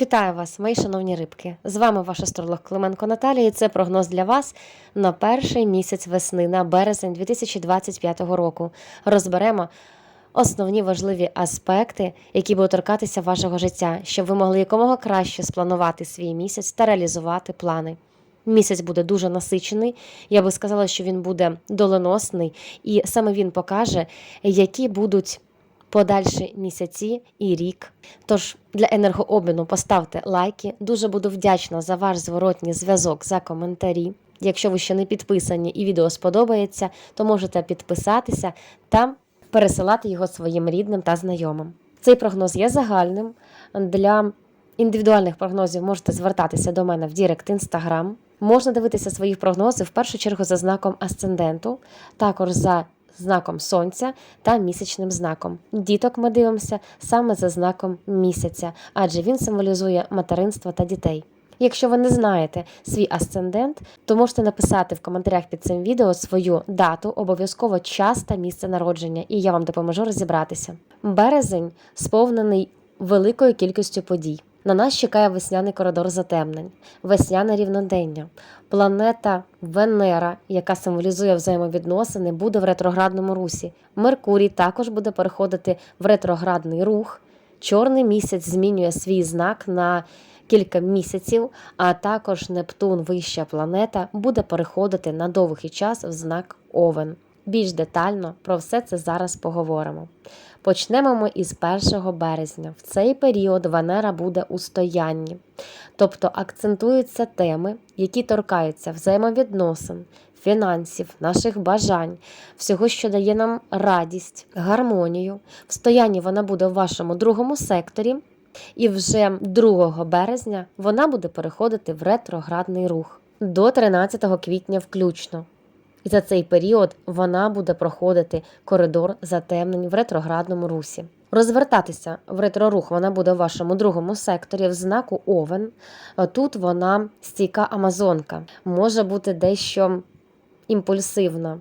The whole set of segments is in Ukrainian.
Вітаю вас, мої шановні рибки! З вами ваш астролог Клименко Наталія. і Це прогноз для вас на перший місяць весни, на березень 2025 року. Розберемо основні важливі аспекти, які будуть торкатися вашого життя, щоб ви могли якомога краще спланувати свій місяць та реалізувати плани. Місяць буде дуже насичений. Я би сказала, що він буде доленосний, і саме він покаже, які будуть подальші місяці і рік. Тож для енергообміну поставте лайки. Дуже буду вдячна за ваш зворотній зв'язок за коментарі. Якщо ви ще не підписані і відео сподобається, то можете підписатися та пересилати його своїм рідним та знайомим. Цей прогноз є загальним. Для індивідуальних прогнозів можете звертатися до мене в Дірект Інстаграм. Можна дивитися свої прогнози в першу чергу за знаком асценденту, також за знаком сонця та місячним знаком. Діток ми дивимося саме за знаком місяця, адже він символізує материнство та дітей. Якщо ви не знаєте свій асцендент, то можете написати в коментарях під цим відео свою дату, обов'язково час та місце народження, і я вам допоможу розібратися. Березень сповнений великою кількістю подій. На нас чекає весняний коридор затемнень, весняне рівнодення. Планета Венера, яка символізує взаємовідносини, буде в ретроградному русі. Меркурій також буде переходити в ретроградний рух. Чорний місяць змінює свій знак на кілька місяців, а також Нептун, вища планета, буде переходити на довгий час в знак Овен. Більш детально про все це зараз поговоримо. Почнемо ми із 1 березня. В цей період Венера буде у стоянні, тобто акцентуються теми, які торкаються взаємовідносин, фінансів, наших бажань, всього, що дає нам радість, гармонію. В стоянні вона буде в вашому другому секторі, і вже 2 березня вона буде переходити в ретроградний рух до 13 квітня включно. І за цей період вона буде проходити коридор затемнень в ретроградному русі. Розвертатися в ретрорух вона буде в вашому другому секторі в знаку Овен. Тут вона стійка Амазонка, може бути дещо імпульсивна,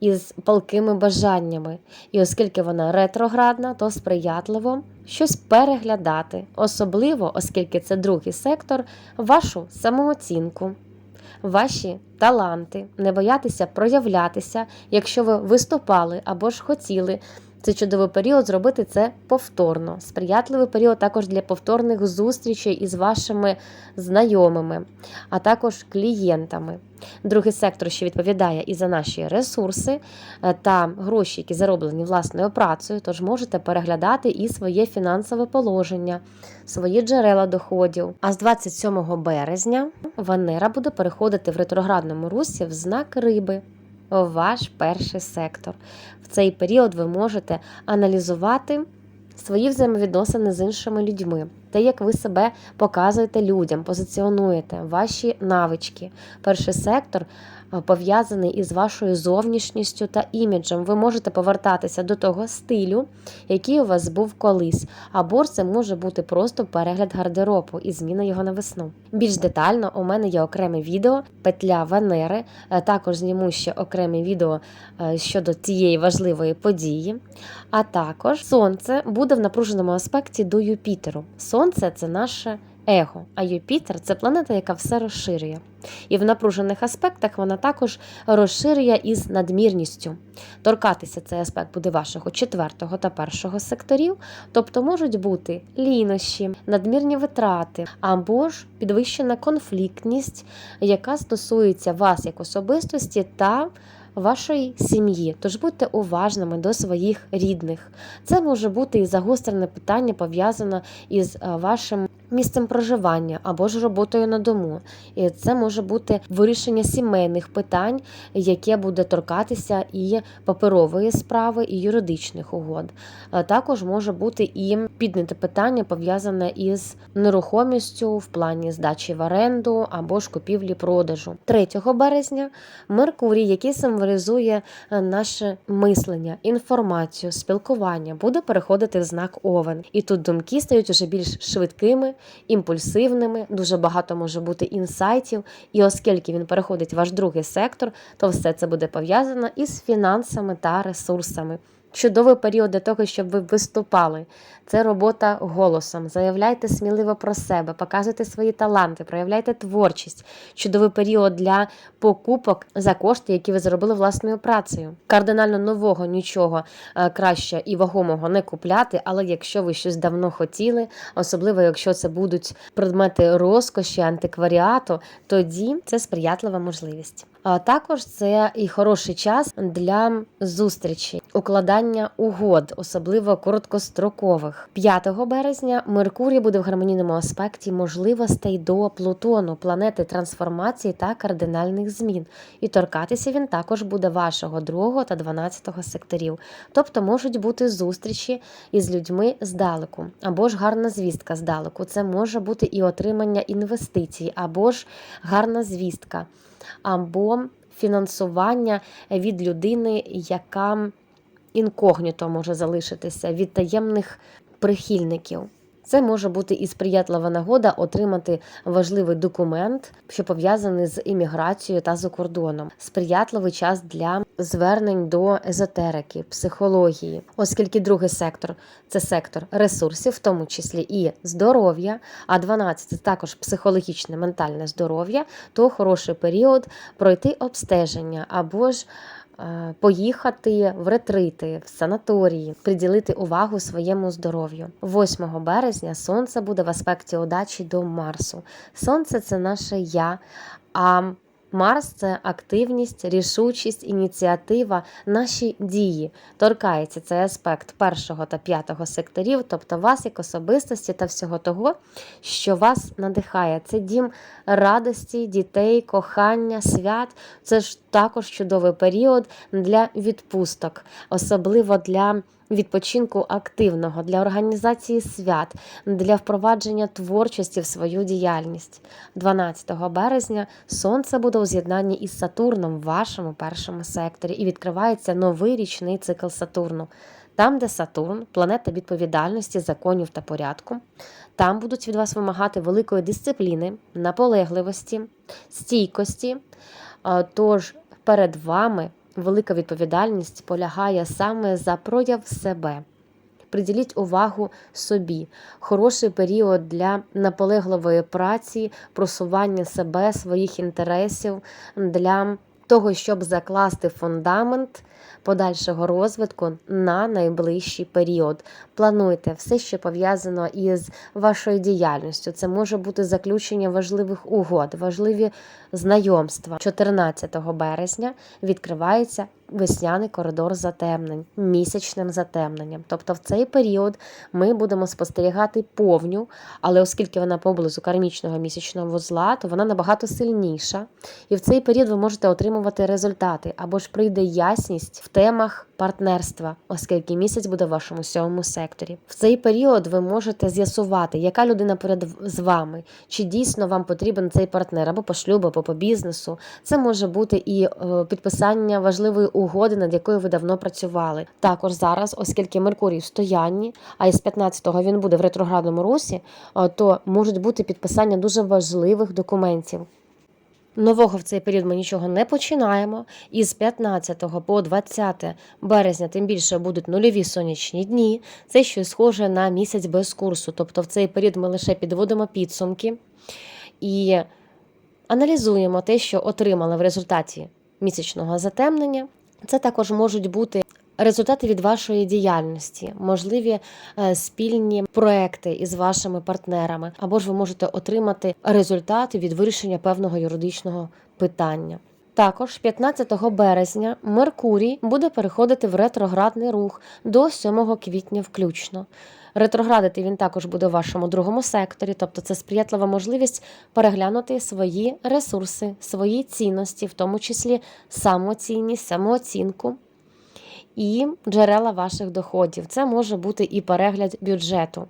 із палкими бажаннями. І оскільки вона ретроградна, то сприятливо щось переглядати, особливо, оскільки це другий сектор, вашу самооцінку ваші таланти, не боятися проявлятися, якщо ви виступали або ж хотіли. Це чудовий період зробити це повторно. Сприятливий період також для повторних зустрічей із вашими знайомими, а також клієнтами. Другий сектор, що відповідає і за наші ресурси е, та гроші, які зароблені власною працею, тож можете переглядати і своє фінансове положення, свої джерела доходів. А з 27 березня Венера буде переходити в ретроградному русі в знак риби. Ваш перший сектор. В цей період ви можете аналізувати свої взаємовідносини з іншими людьми, те, як ви себе показуєте людям, позиціонуєте, ваші навички. Перший сектор пов'язаний із вашою зовнішністю та іміджем. Ви можете повертатися до того стилю, який у вас був колись. Або це може бути просто перегляд гардеробу і зміна його на весну. Більш детально у мене є окреме відео петля Венери. Е, також зніму ще окреме відео е, щодо цієї важливої події. А також сонце буде в напруженому аспекті до Юпітеру. Сонце це наше его, а Юпітер це планета, яка все розширює. І в напружених аспектах вона також розширює із надмірністю. Торкатися цей аспект буде вашого четвертого та першого секторів, тобто можуть бути лінощі, надмірні витрати або ж підвищена конфліктність, яка стосується вас як особистості та Вашої сім'ї, тож будьте уважними до своїх рідних. Це може бути і загострене питання пов'язане із вашим місцем проживання або ж роботою на дому. І це може бути вирішення сімейних питань, яке буде торкатися і паперової справи, і юридичних угод. Також може бути і підняте питання пов'язане із нерухомістю в плані здачі в оренду або ж купівлі-продажу. 3 березня Меркурій, який символізує наше мислення, інформацію, спілкування, буде переходити в знак Овен. І тут думки стають уже більш швидкими, імпульсивними, дуже багато може бути інсайтів. І оскільки він переходить в ваш другий сектор, то все це буде пов'язано із фінансами та ресурсами. Чудовий період для того, щоб ви виступали. Це робота голосом. Заявляйте сміливо про себе, показуйте свої таланти, проявляйте творчість. Чудовий період для покупок за кошти, які ви зробили власною працею. Кардинально нового нічого е, краще і вагомого не купляти, але якщо ви щось давно хотіли, особливо якщо це будуть предмети розкоші, антикваріату, тоді це сприятлива можливість. А також це і хороший час для зустрічі, укладання угод, особливо короткострокових. 5 березня Меркурій буде в гармонійному аспекті можливостей до Плутону, планети трансформації та кардинальних змін. І торкатися він також буде вашого 2 та 12 секторів. Тобто можуть бути зустрічі із людьми здалеку, або ж гарна звістка здалеку. Це може бути і отримання інвестицій, або ж гарна звістка, або фінансування від людини, яка інкогніто може залишитися від таємних прихильників. Це може бути і сприятлива нагода отримати важливий документ, що пов'язаний з імміграцією та за кордоном. Сприятливий час для звернень до езотерики, психології, оскільки другий сектор це сектор ресурсів, в тому числі і здоров'я, а 12 – це також психологічне ментальне здоров'я, то хороший період пройти обстеження або ж поїхати в ретрити, в санаторії, приділити увагу своєму здоров'ю. 8 березня сонце буде в аспекті удачі до Марсу. Сонце це наше я. А Марс це активність, рішучість, ініціатива, наші дії. Торкається цей аспект першого та п'ятого секторів, тобто вас як особистості та всього того, що вас надихає. Це дім радості, дітей, кохання, свят. Це ж також чудовий період для відпусток, особливо для. Відпочинку активного для організації свят, для впровадження творчості в свою діяльність. 12 березня сонце буде у з'єднанні із Сатурном в вашому першому секторі і відкривається новий річний цикл Сатурну. Там, де Сатурн, планета відповідальності, законів та порядку, там будуть від вас вимагати великої дисципліни, наполегливості, стійкості. Е, Тож перед вами велика відповідальність полягає саме за прояв себе. Приділіть увагу собі. Хороший період для наполегливої праці, просування себе, своїх інтересів, для того, щоб закласти фундамент подальшого розвитку на найближчий період. Плануйте все, що пов'язано із вашою діяльністю. Це може бути заключення важливих угод, важливі знайомства. 14 березня відкривається весняний коридор затемнень, місячним затемненням. Тобто в цей період ми будемо спостерігати повню, але оскільки вона поблизу кармічного місячного вузла, то вона набагато сильніша. І в цей період ви можете отримувати результати або ж прийде ясність в темах партнерства, оскільки місяць буде в вашому сьомому секторі. В цей період ви можете з'ясувати, яка людина перед з вами, чи дійсно вам потрібен цей партнер або по шлюбу, або по бізнесу. Це може бути і е, підписання важливої угоди, над якою ви давно працювали. Також зараз, оскільки Меркурій в стоянні, а із 15-го він буде в ретроградному русі, е, то можуть бути підписання дуже важливих документів. Нового в цей період ми нічого не починаємо. Із 15 по 20 березня, тим більше будуть нульові сонячні дні. Це щось схоже на місяць без курсу. Тобто в цей період ми лише підводимо підсумки і аналізуємо те, що отримали в результаті місячного затемнення. Це також можуть бути результати від вашої діяльності, можливі е, спільні проекти із вашими партнерами, або ж ви можете отримати результати від вирішення певного юридичного питання. Також 15 березня Меркурій буде переходити в ретроградний рух до 7 квітня включно. Ретроградити він також буде в вашому другому секторі, тобто це сприятлива можливість переглянути свої ресурси, свої цінності, в тому числі самоцінність, самооцінку і джерела ваших доходів. Це може бути і перегляд бюджету.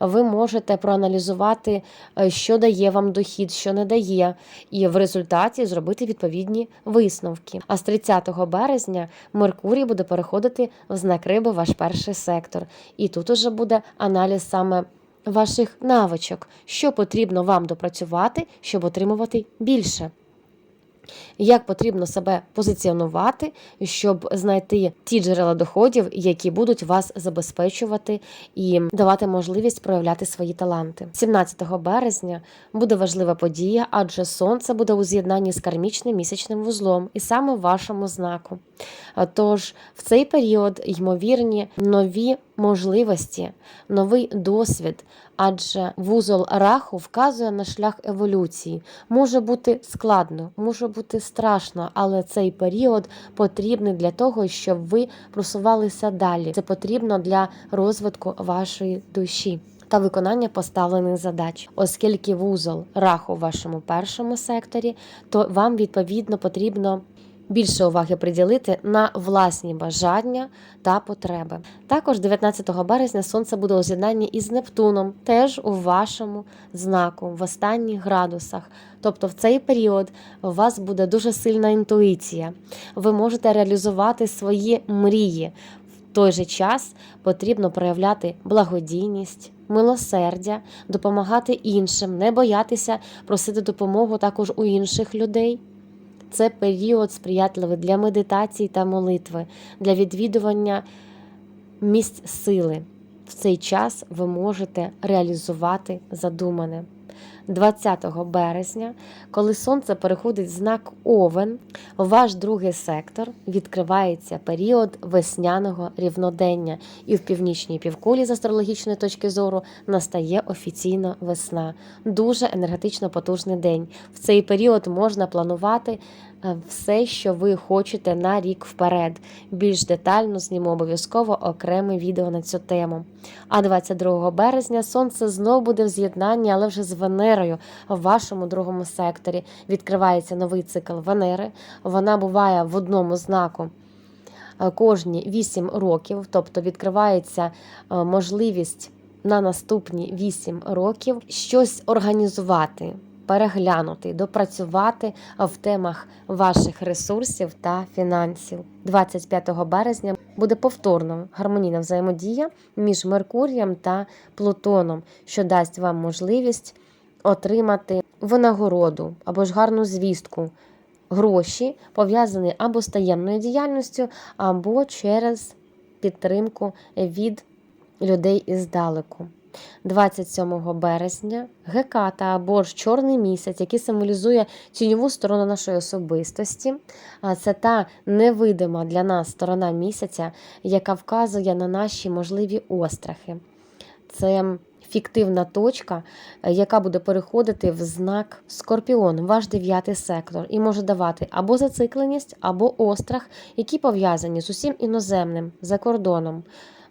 Ви можете проаналізувати, е, що дає вам дохід, що не дає, і в результаті зробити відповідні висновки. А з 30 березня Меркурій буде переходити в знак риби ваш перший сектор. І тут уже буде аналіз саме. Ваших навичок, що потрібно вам допрацювати, щоб отримувати більше. Як потрібно себе позиціонувати, щоб знайти ті джерела доходів, які будуть вас забезпечувати і давати можливість проявляти свої таланти. 17 березня буде важлива подія, адже сонце буде у з'єднанні з кармічним місячним вузлом і саме вашому знаку. Тож в цей період ймовірні нові можливості, новий досвід, адже вузол раху вказує на шлях еволюції. Може бути складно, може бути страшно, але цей період потрібний для того, щоб ви просувалися далі. Це потрібно для розвитку вашої душі. Та виконання поставлених задач, оскільки вузол раху в вашому першому секторі, то вам відповідно потрібно більше уваги приділити на власні бажання та потреби. Також 19 березня сонце буде у з'єднанні із Нептуном, теж у вашому знаку, в останніх градусах. Тобто в цей період у вас буде дуже сильна інтуїція. Ви можете реалізувати свої мрії. В той же час потрібно проявляти благодійність, милосердя, допомагати іншим, не боятися просити допомогу також у інших людей. Це період сприятливий для медитації та молитви, для відвідування місць сили. В цей час ви можете реалізувати задумане. 20 березня, коли сонце переходить знак Овен, ваш другий сектор відкривається період весняного рівнодення, і в північній півкулі з астрологічної точки зору настає офіційно весна. Дуже енергетично потужний день. В цей період можна планувати все, що ви хочете на рік вперед. Більш детально зніму обов'язково окреме відео на цю тему. А 22 березня сонце знов буде в з'єднанні, але вже з Венерою в вашому другому секторі. Відкривається новий цикл Венери. Вона буває в одному знаку. е, Кожні 8 років, тобто відкривається е, можливість на наступні 8 років щось організувати, переглянути, допрацювати в темах ваших ресурсів та фінансів. 25 березня буде повторно гармонійна взаємодія між Меркурієм та Плутоном, що дасть вам можливість отримати винагороду або ж гарну звістку. Гроші пов'язані або з таємною діяльністю, або через підтримку від людей іздалеку. 27 березня Геката або ж чорний місяць, який символізує тіньову сторону нашої особистості. Це та невидима для нас сторона місяця, яка вказує на наші можливі острахи. Це фіктивна точка, яка буде переходити в знак Скорпіон, ваш дев'ятий сектор, і може давати або зацикленість, або острах, які пов'язані з усім іноземним за кордоном.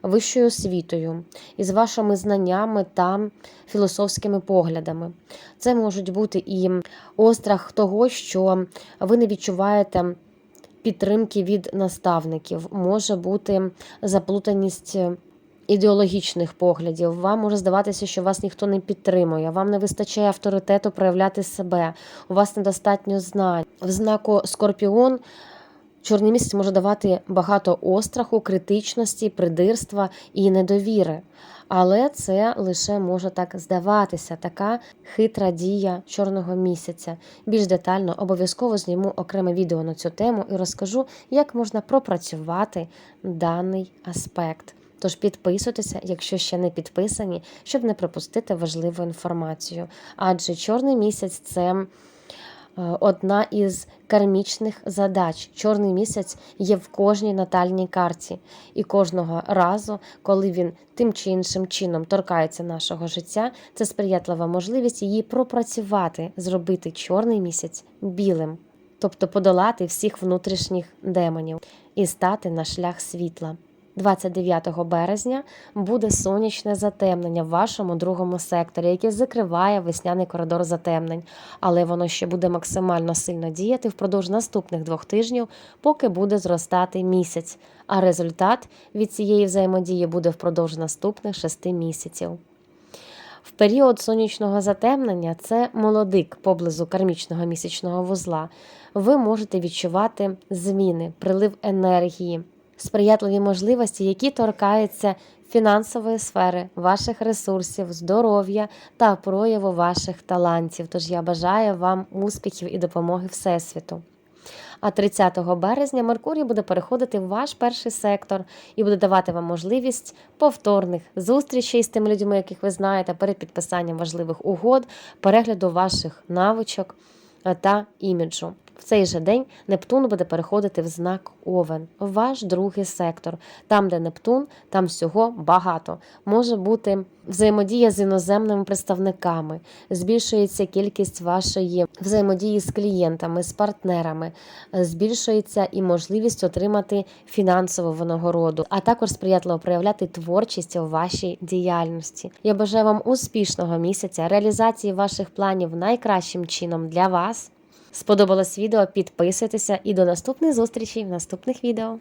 Вищою освітою, із вашими знаннями та філософськими поглядами. Це можуть бути і острах того, що ви не відчуваєте підтримки від наставників, може бути заплутаність ідеологічних поглядів. Вам може здаватися, що вас ніхто не підтримує, вам не вистачає авторитету проявляти себе, у вас недостатньо знань. В знаку Скорпіон. Чорний місяць може давати багато остраху, критичності, придирства і недовіри. Але це лише може так здаватися, така хитра дія чорного місяця. Більш детально обов'язково зніму окреме відео на цю тему і розкажу, як можна пропрацювати даний аспект. Тож підписуйтеся, якщо ще не підписані, щоб не пропустити важливу інформацію. Адже чорний місяць це. Е, Одна із кармічних задач. Чорний місяць є в кожній натальній карті, і кожного разу, коли він тим чи іншим чином торкається нашого життя, це сприятлива можливість її пропрацювати, зробити чорний місяць білим, тобто подолати всіх внутрішніх демонів і стати на шлях світла. 29 березня буде сонячне затемнення в вашому другому секторі, яке закриває весняний коридор затемнень, але воно ще буде максимально сильно діяти впродовж наступних двох тижнів, поки буде зростати місяць. А результат від цієї взаємодії буде впродовж наступних шести місяців. В період сонячного затемнення це молодик поблизу кармічного місячного вузла. Ви можете відчувати зміни, прилив енергії сприятливі можливості, які торкаються фінансової сфери, ваших ресурсів, здоров'я та прояву ваших талантів. Тож я бажаю вам успіхів і допомоги Всесвіту. А 30 березня Меркурій буде переходити в ваш перший сектор і буде давати вам можливість повторних зустрічей з тими людьми, яких ви знаєте, перед підписанням важливих угод, перегляду ваших навичок е, та іміджу. В цей же день Нептун буде переходити в знак Овен, ваш другий сектор. Там, де Нептун, там всього багато. Може бути взаємодія з іноземними представниками, збільшується кількість вашої взаємодії з клієнтами, з партнерами, збільшується і можливість отримати фінансову винагороду, а також сприятливо проявляти творчість у вашій діяльності. Я бажаю вам успішного місяця, реалізації ваших планів найкращим чином для вас. Сподобалось відео? Підписуйтеся і до наступних зустрічей в наступних відео.